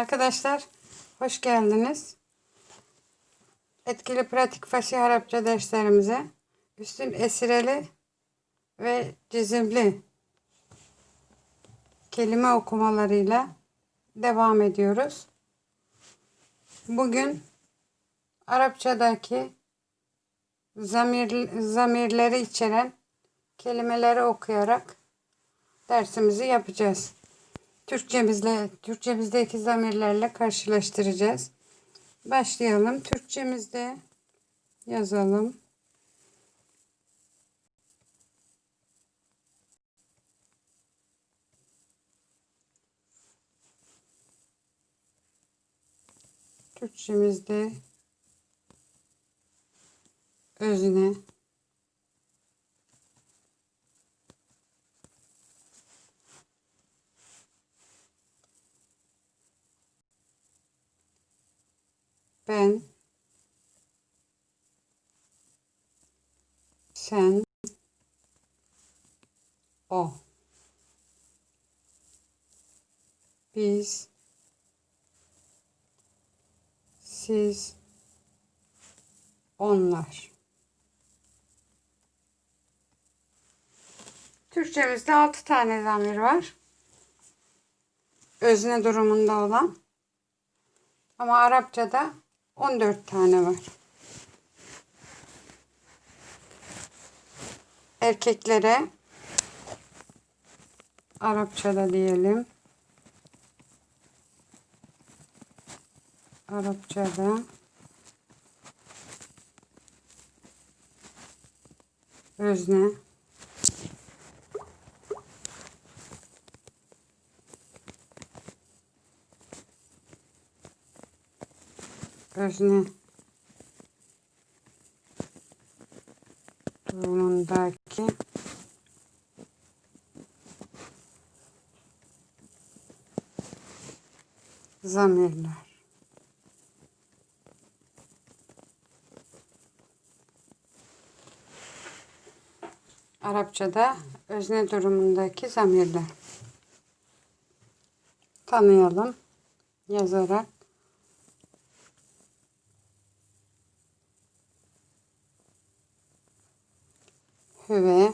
Arkadaşlar hoş geldiniz. Etkili pratik fasih Arapça derslerimize üstün esireli ve cizimli kelime okumalarıyla devam ediyoruz. Bugün Arapçadaki zamir, zamirleri içeren kelimeleri okuyarak dersimizi yapacağız. Türkçemizle, Türkçemizdeki zamirlerle karşılaştıracağız. Başlayalım. Türkçemizde yazalım. Türkçemizde özne ben sen o biz siz onlar Türkçemizde 6 tane zamir var. Özne durumunda olan. Ama Arapçada 14 tane var. Erkeklere Arapçada diyelim. Arapçada özne özne durumundaki zamirler. Arapçada özne durumundaki zamirler. Tanıyalım yazarak. Hüve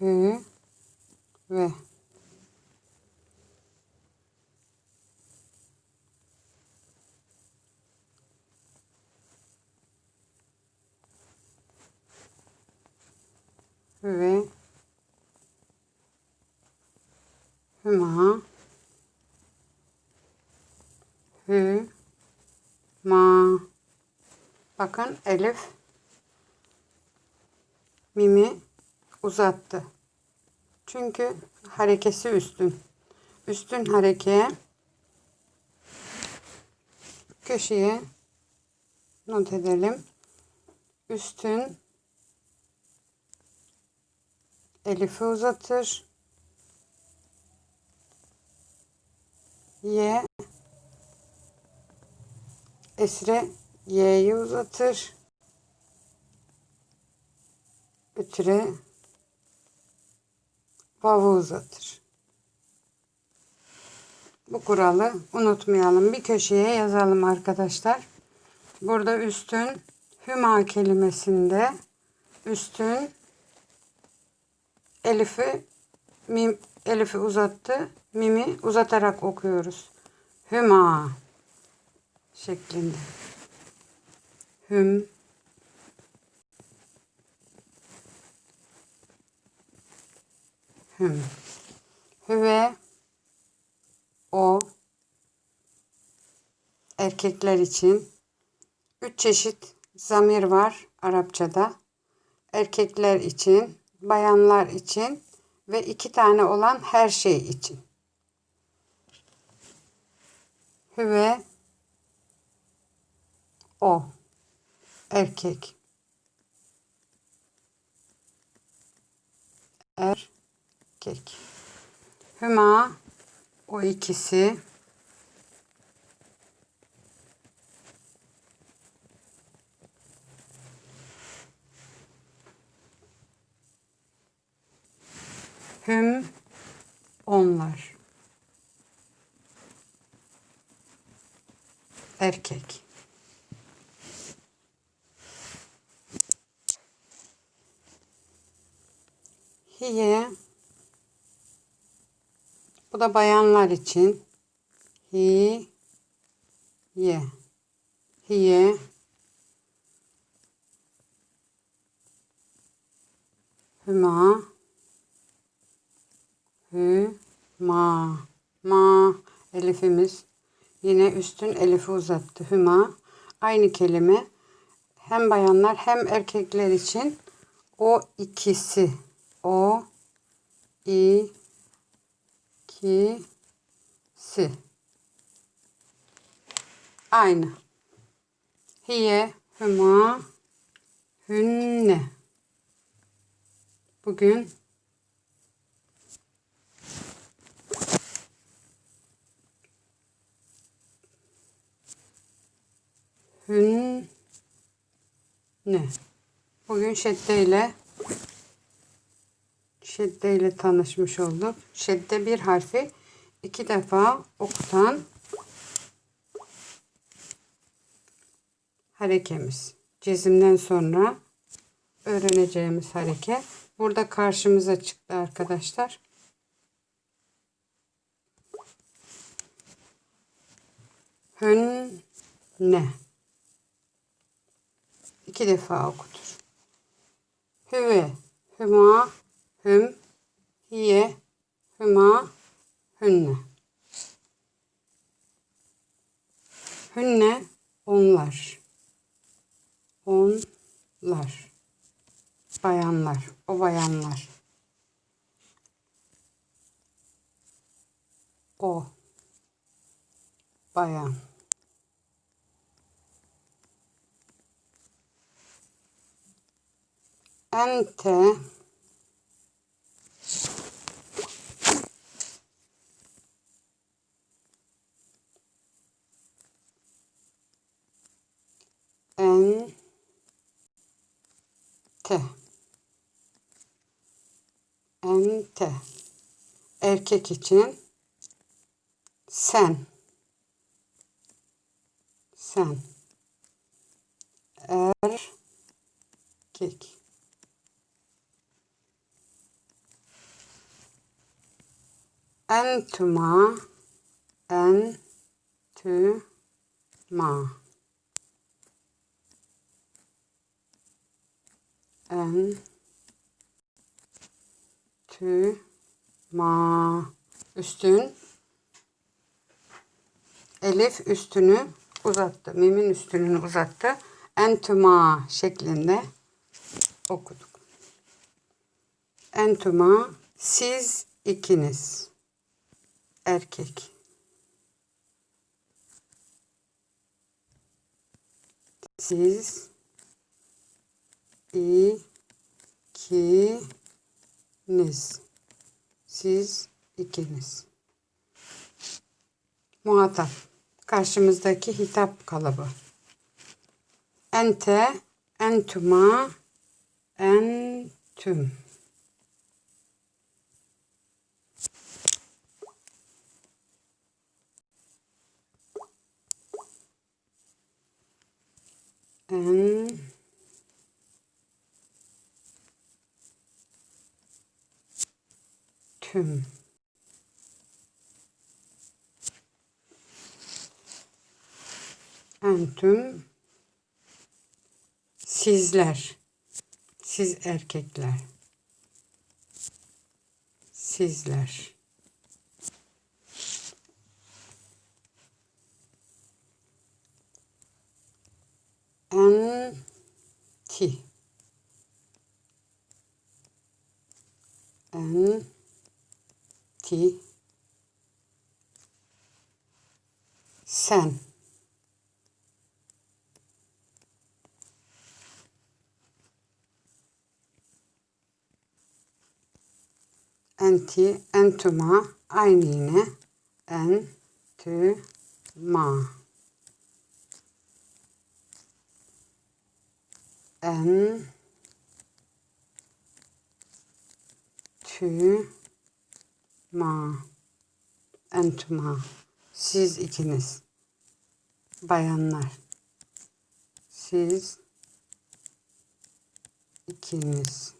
hü ve hüve hüma hü ma bakın elif mimi uzattı. Çünkü harekesi üstün. Üstün harekeye köşeye not edelim. Üstün elifi uzatır. Y esre y'yi uzatır. Ütüre vav'u uzatır. Bu kuralı unutmayalım. Bir köşeye yazalım arkadaşlar. Burada üstün hüma kelimesinde üstün elifi mim elifi uzattı. Mimi uzatarak okuyoruz. Hüma şeklinde. Hüm Hüm. Hüve o erkekler için üç çeşit zamir var Arapçada. Erkekler için, bayanlar için ve iki tane olan her şey için. Hüve o erkek. Er erkek. Hüma o ikisi. Hüm onlar. erkek. Hiye bayanlar için. Hi ye. Hiye Hüma Hü ma ma elifimiz yine üstün elifi uzattı. Hüma aynı kelime hem bayanlar hem erkekler için o ikisi o i ki si. Aynı. Hiye hüma hünne. Bugün Hün ne? Bugün Şedde ile Şedde ile tanışmış olduk. Şedde bir harfi iki defa okutan harekemiz. Cezimden sonra öğreneceğimiz hareke. Burada karşımıza çıktı arkadaşlar. Hün ne? iki defa okutur. Hüve, hüma, hüm, hiye, hüma, hünne. Hünne onlar. Onlar. Bayanlar. O bayanlar. O. Bayan. ente en te ente. Erkek için sen. Sen. Erkek Entuma entuma en tü ma üstün elif üstünü uzattı. Mimin üstünü uzattı. Entuma şeklinde okuduk. Entuma siz ikiniz erkek. Siz ikiniz. Siz ikiniz. Muhatap. Karşımızdaki hitap kalıbı. Ente, entuma, entüm. En tüm entüm sizler. Siz erkekler. Sizler enti enti sen. Enti entuma aynı yine. Entuma en tü ma entuma siz ikiniz bayanlar. Siz ikiniz.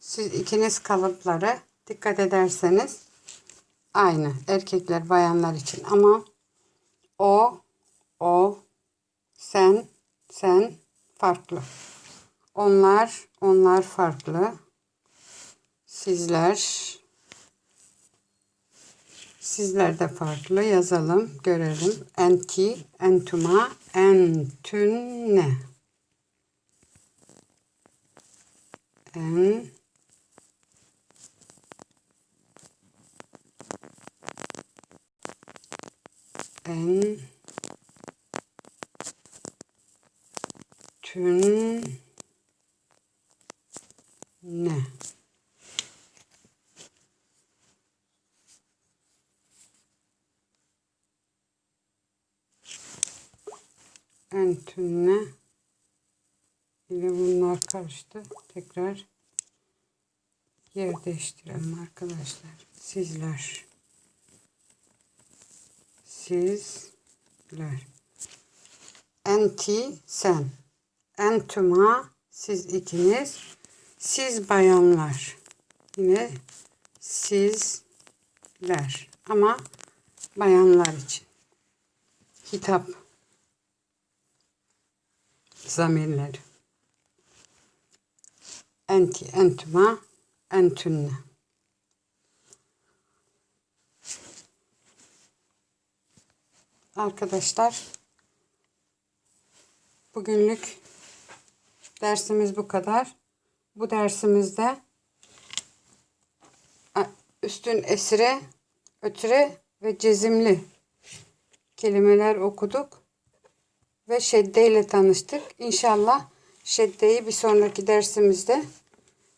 Siz ikiniz kalıpları dikkat ederseniz aynı erkekler bayanlar için ama o o sen sen farklı. Onlar onlar farklı. Sizler sizler de farklı yazalım görelim. Enti, entuma, entünne. En en tün. Ne? Entünne ile bunlar karıştı. Tekrar yer değiştirelim arkadaşlar. Sizler. Sizler. Enti sen entuma siz ikiniz siz bayanlar. Yine sizler ama bayanlar için. Hitap zamirleri. Enti entuma entünne Arkadaşlar bugünlük dersimiz bu kadar. Bu dersimizde üstün esire, ötüre ve cezimli kelimeler okuduk ve şedde ile tanıştık. İnşallah şeddeyi bir sonraki dersimizde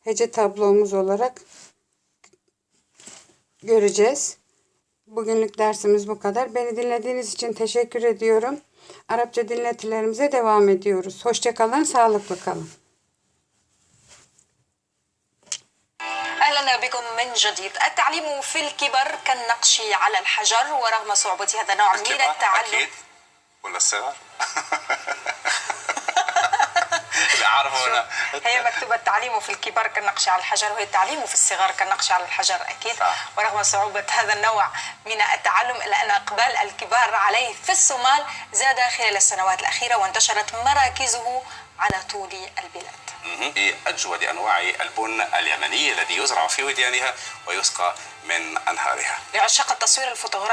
hece tablomuz olarak göreceğiz. Bugünlük dersimiz bu kadar. Beni dinlediğiniz için teşekkür ediyorum. Arapça dinletilerimize devam ediyoruz. Hoşçakalın, sağlıklı kalın. أهلا بكم من جديد التعليم في الكبر كالنقش على الحجر ورغم صعوبة هذا النوع من التعلم أكيد ولا الصغر؟ هنا هي مكتوبة التعليم في الكبر كالنقش على الحجر وهي التعليم في الصغر كالنقش على الحجر أكيد. صح. ورغم صعوبة هذا النوع من التعلم إلا أن إقبال الكبار عليه في الصومال زاد خلال السنوات الأخيرة وانتشرت مراكزه على طول البلاد. مهم. أجود أنواع البن اليمني الذي يزرع في وديانها ويسقى من أنهارها. لعشاق التصوير الفوتوغرافي